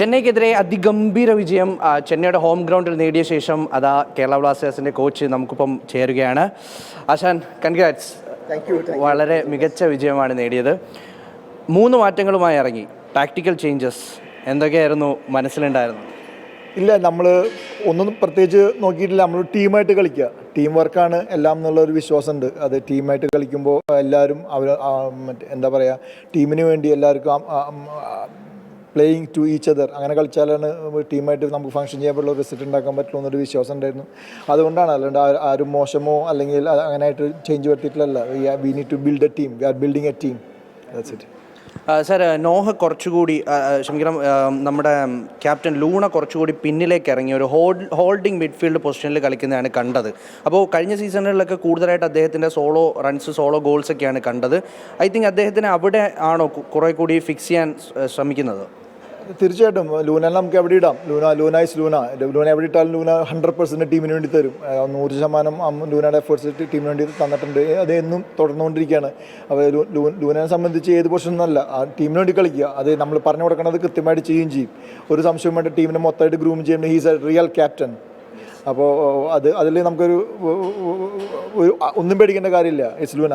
ചെന്നൈക്കെതിരെ അതിഗംഭീര വിജയം ചെന്നൈയുടെ ഹോം ഗ്രൗണ്ടിൽ നേടിയ ശേഷം അതാ കേരള ബ്ലാസ്റ്റേഴ്സിന്റെ കോച്ച് നമുക്കിപ്പം ചേരുകയാണ്. ആശാൻ കൺഗ്രാറ്റ്സ് വളരെ മികച്ച വിജയമാണ് നേടിയത്. മൂന്ന് മാറ്റങ്ങളുമായി ഇറങ്ങി. ടാക്ടിക്കൽ ചേഞ്ചസ് എന്തൊക്കെയായിരുന്നു? മനസ്സിലുണ്ടായിരുന്നു? ഇല്ല നമ്മൾ ഒന്നും പ്രത്യേകിച്ച് നോക്കിയിട്ടില്ല. നമ്മൾ ടീമായിട്ട് കളിക്കുക. ടീം വർക്കാണ് എല്ലാം എന്നുള്ള ഒരു വിശ്വാസമുണ്ട്. അത് ടീമായിട്ട് കളിക്കുമ്പോൾ എല്ലാവരും അവർ മറ്റേ എന്താ പറയുക ടീമിന് വേണ്ടി എല്ലാവർക്കും പ്ലേയിങ് ടു ഈച്ച് അതർ അങ്ങനെ കളിച്ചാലാണ് ടീമായിട്ട് നമുക്ക് ഫംഗ്ഷൻ ചെയ്യാൻ പറ്റുള്ള റിസൾട്ട് ഉണ്ടാക്കാൻ പറ്റുള്ളൂ എന്നൊരു വിശ്വാസം ഉണ്ടായിരുന്നു. അതുകൊണ്ടാണ് അല്ലാണ്ട് ആരും മോശമോ അല്ലെങ്കിൽ അങ്ങനെയായിട്ട് ചേഞ്ച് വരുത്തിയിട്ടില്ല we need to build a team we are building a team that's it sir Noah കുറച്ചുകൂടി ക്ഷമിക്കണം നമ്മുടെ ക്യാപ്റ്റൻ ലൂണ കുറച്ചുകൂടി പിന്നിലേക്ക് ഇറങ്ങി ഒരു ഹോൾഡ് ഹോൾഡിംഗ് മിഡ്ഫീൽഡ് പൊസിഷനിൽ കളിക്കുന്നതാണ് കണ്ടത്. അപ്പോൾ കഴിഞ്ഞ സീസണുകളിലൊക്കെ കൂടുതലായിട്ട് അദ്ദേഹത്തിന്റെ സോളോ റൺസ് സോളോ ഗോൾസൊക്കെയാണ് കണ്ടത്. ഐ തിങ്ക് അദ്ദേഹത്തിന് അവിടെ ആണോ കുറേ കൂടി ഫിക്സ് ചെയ്യാൻ ശ്രമിക്കുന്നത്? തീർച്ചയായിട്ടും. ലൂന നമുക്ക് എവിടെ ഇടാം? Luna Luna is Luna. Luna എവിടെ ഇട്ടാലും ലൂന ഹൺഡ്രഡ് പെർസെന്റ് ടീമിന് വേണ്ടി തരും. നൂറ് ശതമാനം ലൂനയുടെ എഫേർട്സ് ടീമിന് വേണ്ടി തന്നിട്ടുണ്ട്. അത് എന്നും തുടർന്നുകൊണ്ടിരിക്കുകയാണ്. അപ്പോൾ ലൂനയെ സംബന്ധിച്ച് ഏത് പൊസിഷൻ എന്നല്ല ആ ടീമിന് വേണ്ടി കളിക്കുക. അത് നമ്മൾ പറഞ്ഞു കൊടുക്കുന്നത് കൃത്യമായിട്ട് ചെയ്യുകയും ചെയ്യും. ഒരു സംശയം വേണ്ട ടീമിനെ മൊത്തമായിട്ട് ഗ്രൂം ചെയ്യുന്ന ഹീസ് എ റിയൽ ക്യാപ്റ്റൻ അപ്പോൾ അത് അതിൽ നമുക്കൊരു ഒരു ഒന്നും പേടിക്കേണ്ട കാര്യമില്ല എസ് ലൂന.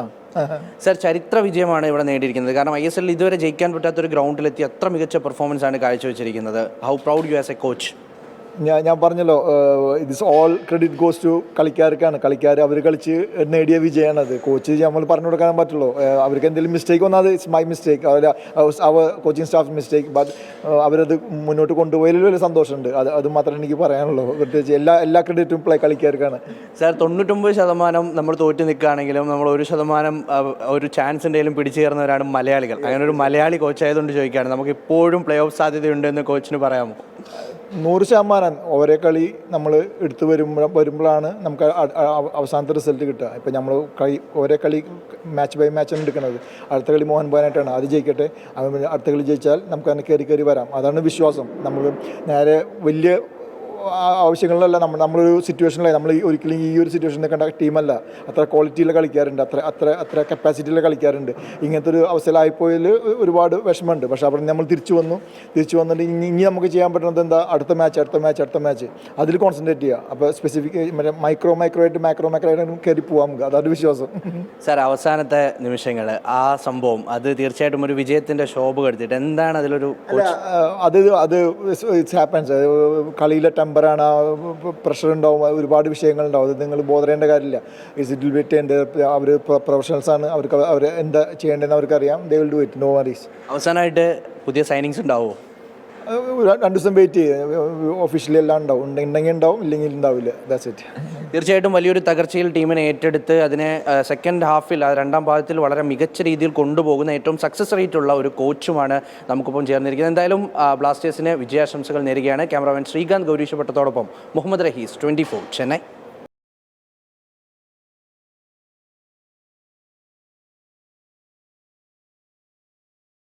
സാർ ചരിത്ര വിജയമാണ് ഇവിടെ നേടിയിരിക്കുന്നത്. കാരണം ഐ എസ് എല്ലിൽ ഇതുവരെ ജയിക്കാൻ പറ്റാത്ത ഒരു ഗ്രൗണ്ടിലെത്തി അത്ര മികച്ച പെർഫോമൻസ് ആണ് കാഴ്ചവെച്ചിരിക്കുന്നത്. How proud you as a coach ഞാൻ ഞാൻ പറഞ്ഞല്ലോ it's all credit goes to കളിക്കാർക്കാണ്. കളിക്കാർ അവർ കളിച്ച് നേടിയ വിജയമാണ് അത് കോച്ച് നമ്മൾ പറഞ്ഞു കൊടുക്കാൻ പറ്റുള്ളൂ. അവർക്ക് എന്തെങ്കിലും മിസ്റ്റേക്ക് വന്നാൽ അത് ഇറ്റ്സ് മൈ മിസ്റ്റേക്ക് അവർ അവർ കോച്ചിങ് സ്റ്റാഫ് മിസ്റ്റേക്ക് ബട്ട് അവരത് മുന്നോട്ട് കൊണ്ടുപോയതിൽ വലിയ സന്തോഷമുണ്ട്. അത് അത് മാത്രമേ എനിക്ക് പറയാനുള്ളൂ. പ്രത്യേകിച്ച് എല്ലാ എല്ലാ ക്രെഡിറ്റും പ്ലേ കളിക്കാർക്കാണ്. സാർ തൊണ്ണൂറ്റൊമ്പത് ശതമാനം നമ്മൾ തോറ്റു നിൽക്കുകയാണെങ്കിലും നമ്മൾ ഒരു ശതമാനം ഒരു ചാൻസ് എന്തെങ്കിലും പിടിച്ചു കയറുന്നവരാണ് മലയാളികൾ. അങ്ങനെ ഒരു മലയാളി കോച്ചായതുകൊണ്ട് ചോദിക്കുകയാണ് നമുക്ക് ഇപ്പോഴും പ്ലേ ഓഫ് സാധ്യതയുണ്ട് എന്ന് കോച്ചിന് പറയാമോ? നൂറ് ശതമാനം ഓരോ കളി നമ്മൾ എടുത്തു വരുമ്പോൾ വരുമ്പോഴാണ് നമുക്ക് അവസാനത്തെ റിസൾട്ട് കിട്ടുക. ഇപ്പം നമ്മൾ കളി ഓരോ കളി മാച്ച് ബൈ മാച്ചാണ് എടുക്കുന്നത്. അടുത്ത കളി മോഹൻ ബഗാനായിട്ടാണ് അത് ജയിക്കട്ടെ. അടുത്ത കളി ജയിച്ചാൽ നമുക്ക് അതിനെ കയറി കയറി വരാം. അതാണ് വിശ്വാസം. നമ്മൾ നേരെ വലിയ ആവശ്യങ്ങളിലല്ല നമ്മൾ നമ്മളൊരു സിറ്റുവേഷനിലായി നമ്മൾ ഈ ഒരിക്കലും ഈ ഒരു സിറ്റുവേഷനിൽ കണ്ട ടീമല്ല അത്ര ക്വാളിറ്റിയിൽ കളിക്കാറുണ്ട്. അത്ര അത്ര അത്ര കപ്പാസിറ്റിയിൽ കളിക്കാറുണ്ട്. ഇങ്ങനത്തെ ഒരു അവസ്ഥയിലായിപ്പോയതിൽ ഒരുപാട് വിഷമമുണ്ട്. പക്ഷേ അവിടെ നമ്മൾ തിരിച്ചു വന്നു. തിരിച്ചു വന്നിട്ട് ഇനി ഇനി നമുക്ക് ചെയ്യാൻ പറ്റുന്നത് എന്താ? അടുത്ത മാച്ച് അടുത്ത മാച്ച് അടുത്ത മാച്ച് അതിൽ കോൺസെൻട്രേറ്റ് ചെയ്യുക അപ്പോൾ സ്പെസിഫിക് മറ്റേ മൈക്രോ മൈക്രോ ആയിട്ട് മാക്രോ മൈക്രോ ആയിട്ട് കയറി പോകാം നമുക്ക്. അതാണ് വിശ്വാസം. സാർ അവസാനത്തെ നിമിഷങ്ങൾ ആ സംഭവം അത് തീർച്ചയായിട്ടും ഒരു വിജയത്തിന്റെ ശോഭ കെടുത്തിട്ട് എന്താണ് അതിലൊരു അത് അത് ഇറ്റ്സ് ഹാപ്പൻസ് കളിയിലെ ടെമ്പറാണ് പ്രഷർ ഉണ്ടാവും. ഒരുപാട് വിഷയങ്ങളുണ്ടാവും. അത് നിങ്ങൾ ബോധരേണ്ട കാര്യമില്ല. ഇസ് ഇറ്റ് വിൽ ബിറ്റ് എന്റെ അവർ പ്രൊഫഷണൽസ് ആണ്. അവർക്ക് അവർ എന്താ ചെയ്യേണ്ടതെന്ന് അവർക്കറിയാം. They will do it no worries അവസാനമായിട്ട് പുതിയ സൈനിങ്സ് ഉണ്ടാവുമോ രണ്ട് ദിവസം വെയിറ്റ് ചെയ്യുക ഒഫീഷ്യലി എല്ലാം ഉണ്ടാവും. ഉണ്ടെ- ഉണ്ടെങ്കിൽ ഉണ്ടാവും ഇല്ലെങ്കിൽ ഉണ്ടാവില്ല. ദാറ്റ്സ് ഇറ്റ് തീർച്ചയായിട്ടും വലിയൊരു തകർച്ചയിൽ ടീമിനെ ഏറ്റെടുത്ത് അതിനെ സെക്കൻഡ് ഹാഫിൽ രണ്ടാം പാദത്തിൽ വളരെ മികച്ച രീതിയിൽ കൊണ്ടുപോകുന്ന ഏറ്റവും സക്സസ് റേറ്റ് ഉള്ള ഒരു കോച്ചുമാണ് നമുക്കിപ്പം ചേർന്നിരിക്കുന്നത്. എന്തായാലും ബ്ലാസ്റ്റേഴ്സിന് വിജയാശംസകൾ നേരുകയാണ് ക്യാമറാമാൻ ശ്രീകാന്ത് ഗൗരീശപട്ടത്തോടൊപ്പം മുഹമ്മദ് റഹീസ് ട്വന്റി ഫോർ ചെന്നൈ.